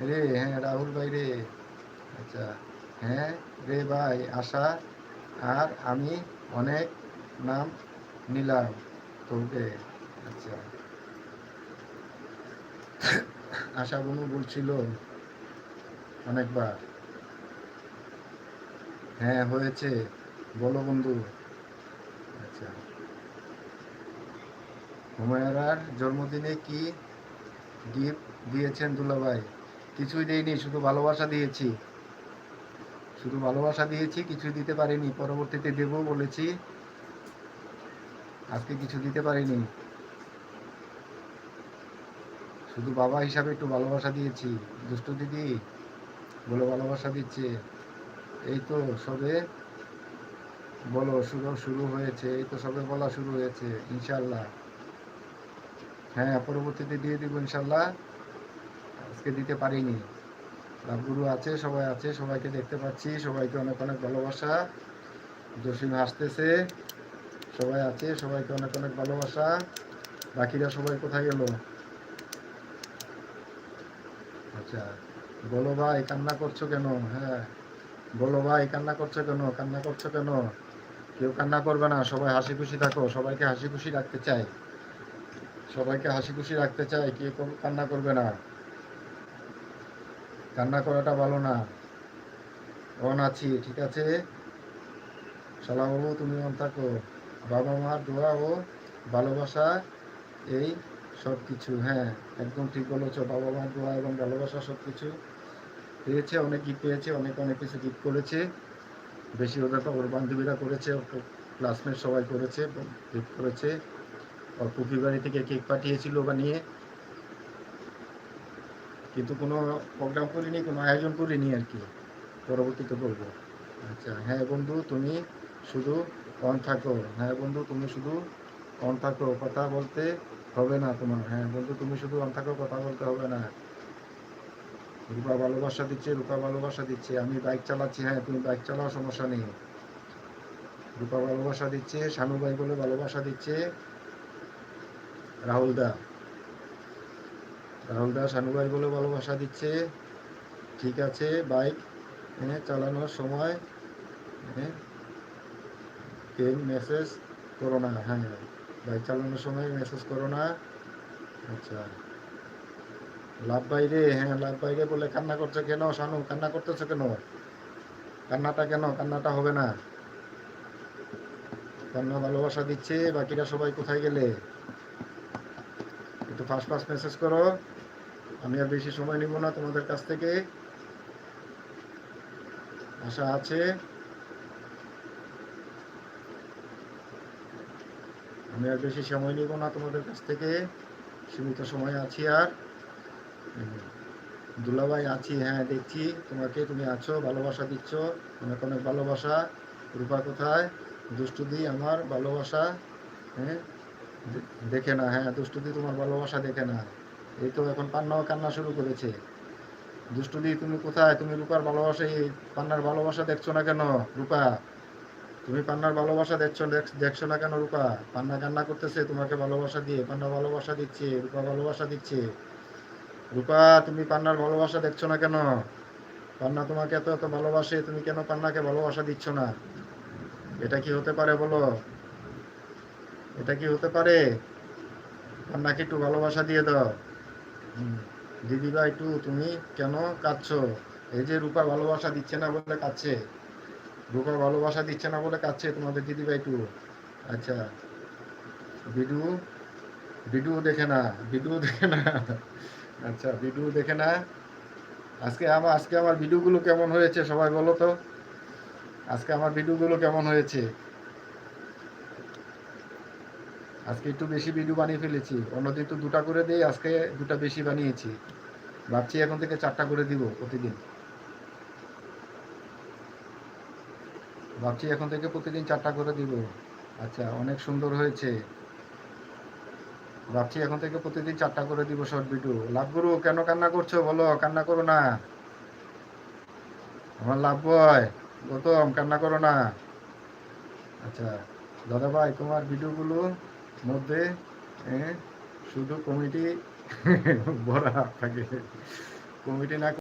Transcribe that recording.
রে হ্যাঁ রাহুল ভাই রে। আচ্ছা হ্যাঁ রে ভাই, আশা আর আমি অনেক নাম নিলাম তোকে। আচ্ছা। আশা বনু বলছিল অনেকবার। হ্যাঁ হয়েছে। বলো বন্ধু। আচ্ছা। হুমায়রার জন্মদিনে কি গিফট দিয়েছেন দুলাভাই? কিছুই দেইনি, শুধু ভালোবাসা দিয়েছি। শুধু ভালোবাসা দিয়েছি, কিছুই দিতে পারিনি। পরবর্তীতে দেবো বলেছি। আজকে কিছু দিতে পারিনি। শুধু বাবা হিসাবে একটু ভালোবাসা দিয়েছি। দুষ্টু দিদি বলে ভালোবাসা দিচ্ছে। এই তো সবে বলো, শুরু শুরু হয়েছে। এই তো সবে বলা শুরু হয়েছে ইনশাল্লাহ হ্যাঁ পরবর্তীতে দিয়ে দিব ইনশাল্লাহ আজকে দিতে পারিনি। লাভগুরু আছে, সবাই আছে, সবাইকে দেখতে পাচ্ছি, সবাইকে অনেক অনেক ভালোবাসা। জসিম হাসতেছে সবাই আছে, সবাইকে অনেক অনেক ভালোবাসা। বাকিরা সবাই কোথায় গেল? আচ্ছা বলো ভাই, কান্না করছ কেন? হ্যাঁ বলো ভাই, কান্না করছ কেন? কান্না করছ কেন? কেউ কান্না করবে না, সবাই হাসি খুশি থাকো, সবাইকে হাসি খুশি রাখতে চাই। সবাইকে হাসি খুশি রাখতে চাই, কেউ কান্না করবে না। কান্না করাটা ভালো না। অন আছি, ঠিক আছে? সালামবাবু তুমি অন থাকো। বাবা মার দোয়া ও ভালোবাসা, এই সব কিছু হ্যাঁ একদম ঠিক বলেছ। বাবা মার দোয়া এবং ভালোবাসা সব কিছু পেয়েছে, অনেক গিফট পেয়েছে, অনেক অনেক কিছু গিফট করেছে। বেশি ওদের তো ওর বান্ধবীরা করেছে ক্লাসমেট সবাই করেছে গিফট করেছে। ওর পুফি বাড়ি থেকে কেক পাঠিয়েছিল বানিয়ে কিন্তু কোনো প্রোগ্রাম করিনি, কোনো আয়োজন করিনি আর কি। পরবর্তীতে করব আচ্ছা হ্যাঁ বন্ধু, তুমি শুধু অন থাকো। হ্যাঁ বন্ধু, তুমি শুধু অন থাকো। কথা বলতে হবে না তোমার। হ্যাঁ বন্ধু, তুমি শুধু অন থাকো, কথা বলতে হবে না। রূপা ভালোবাসা দিচ্ছে, রূপা ভালোবাসা দিচ্ছে। আমি বাইক চালাচ্ছি হ্যাঁ তুমি বাইক চালাও, সমস্যা নেই। রূপা ভালোবাসা দিচ্ছে শানু ভাই বলে ভালোবাসা দিচ্ছে। রাহুল দা। রাহুল দা শানু ভাই বলে ভালোবাসা দিচ্ছে। ঠিক আছে, বাইক হ্যাঁ চালানোর সময় হ্যাঁ মেসেজ করো না। হ্যাঁ বাইক চালানোর সময় মেসেজ করো না। আচ্ছা। লাভ বাইরে হ্যাঁ লাভ বাইরে বলে কান্না করছ কেন? শানু কান্না করতেছো কেন? কান্নাটা কেন? কান্নাটা হবে না। কান্না ভালোবাসা দিচ্ছে, বাকিরা সবাই কোথায় গেলে? একটু ফার্স্ট ফার্স্ট মেসেজ করো। আমি আর বেশি সময় নিব না, তোমাদের কাছ থেকে। আশা আছে। আমি আর বেশি সময় নিব না তোমাদের কাছ থেকে। সীমিত সময় আছি আর। দুলাভাই, আছি হ্যাঁ দেখছি। তোমাকে তুমি আছো, ভালোবাসা দিচ্ছ। অনেক অনেক ভালোবাসা। রূপা কোথায়? দুষ্টুদি আমার ভালোবাসা। হ্যাঁ? দেখে না হ্যাঁ দুষ্টুদি তোমার ভালোবাসা দেখে না। এই তো এখন পান্নাও কান্না শুরু করেছে। দুষ্টুদি তুমি কোথায়? তুমি রূপার ভালোবাসা এই পান্নার ভালোবাসা দেখছ না কেন, রূপা? তুমি পান্নার ভালোবাসা দেখছ, দেখ- দেখছ না কেন, রূপা? পান্না কান্না করতেছে, তোমাকে ভালোবাসা দিয়ে, পান্না ভালোবাসা দিচ্ছে, রূপা ভালোবাসা দিচ্ছে। রূপা, তুমি পান্নার ভালোবাসা দেখছ না কেন? পান্না তোমাকে এত এত ভালোবাসে, তুমি কেন পান্নাকে ভালোবাসা দিচ্ছ না? এটা কি হতে পারে বলো? এটা কি হতে পারে? পান্নাকে একটু ভালোবাসা দিয়ে দাও। দিদিভাই একটু, তুমি কেন কাঁদছো? এই যে রূপা ভালোবাসা দিচ্ছে না বলে কাঁদছে। রূপা ভালোবাসা দিচ্ছে না বলে কাঁদছে তোমাদের দিদিভাই একটু। আচ্ছা ভিডিও ভিডিও দেখে না ভিডিও দেখে না। আচ্ছা ভিডিও দেখে না। আজকে আমার আজকে আমার ভিডিওগুলো কেমন হয়েছে সবাই বলো তো? আজকে আমার ভিডিওগুলো কেমন হয়েছে? আজকে একটু বেশি ভিডিও বানিয়ে ফেলেছি। অন্যদিন তো দুটা করে দিই, আজকে দুটা বেশি বানিয়েছি। ভাবছি এখন থেকে চারটা করে দিব প্রতিদিন। ভাবছি এখন থেকে প্রতিদিন চারটা করে দিব। আচ্ছা অনেক সুন্দর হয়েছে। ভাবছি এখন থেকে প্রতিদিন চারটা করে দিব শর্ট ভিডিও লাভ গুরু, কেন কান্না করছ? বলো, কান্না করো না। আমার লাভ বয় গৌতম, কান্না করো না। আচ্ছা দাদা ভাই তোমার ভিডিওগুলো মধ্যে শুধু কমিটি ভরা থাকে। কমিটি না